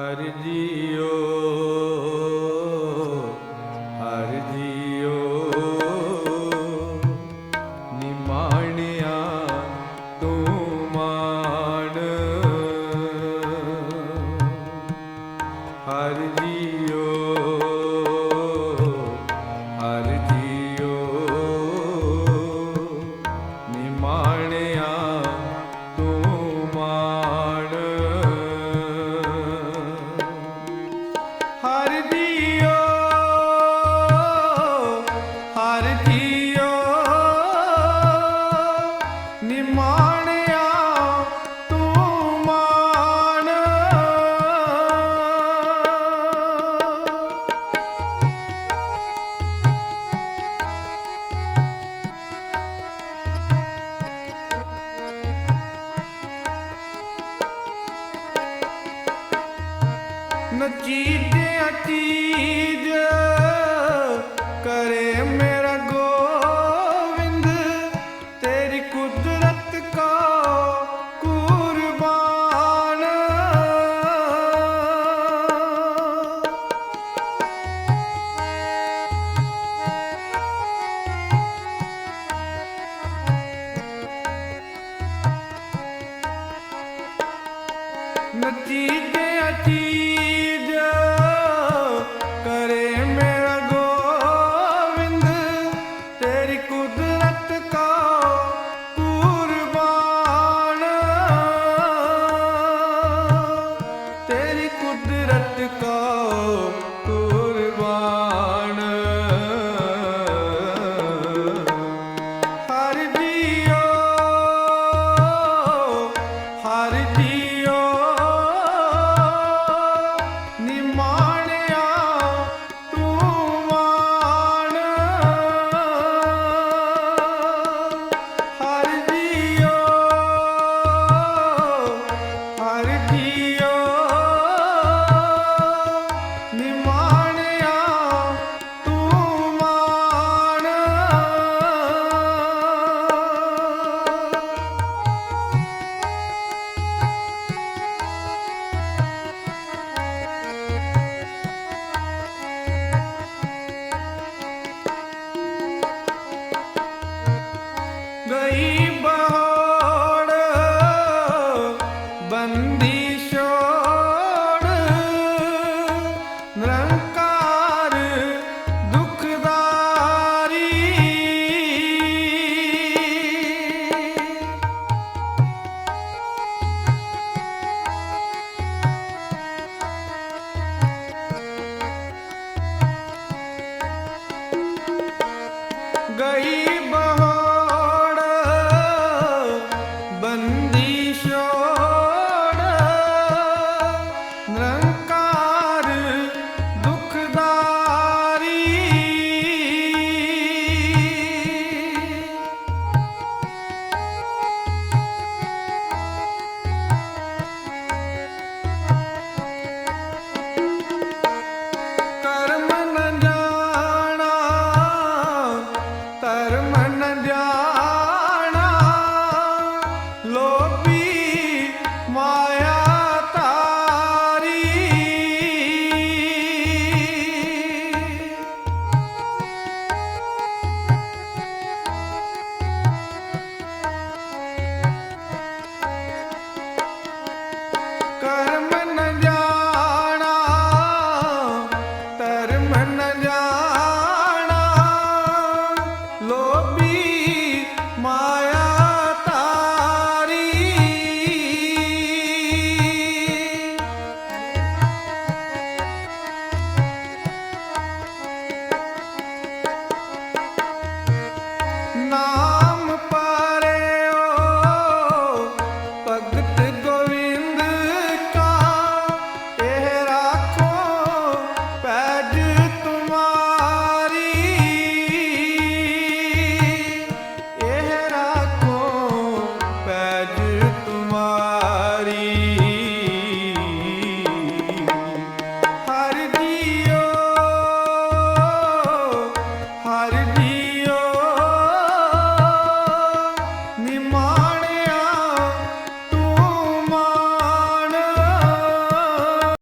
Hari Diyo. ਨਚੀਦਿਆਂ ਚੀਜ। ਕਰੇ ਮੇਰਾ ਗੋਵਿੰਦ ਤੇਰੀ ਕੁਦਰਤ ਕਾ ਕੁਰਬਾਨ। ਨਚੀਦਿਆਂ ਚੀਜ। ਕੁਦਰਤ ਕਾ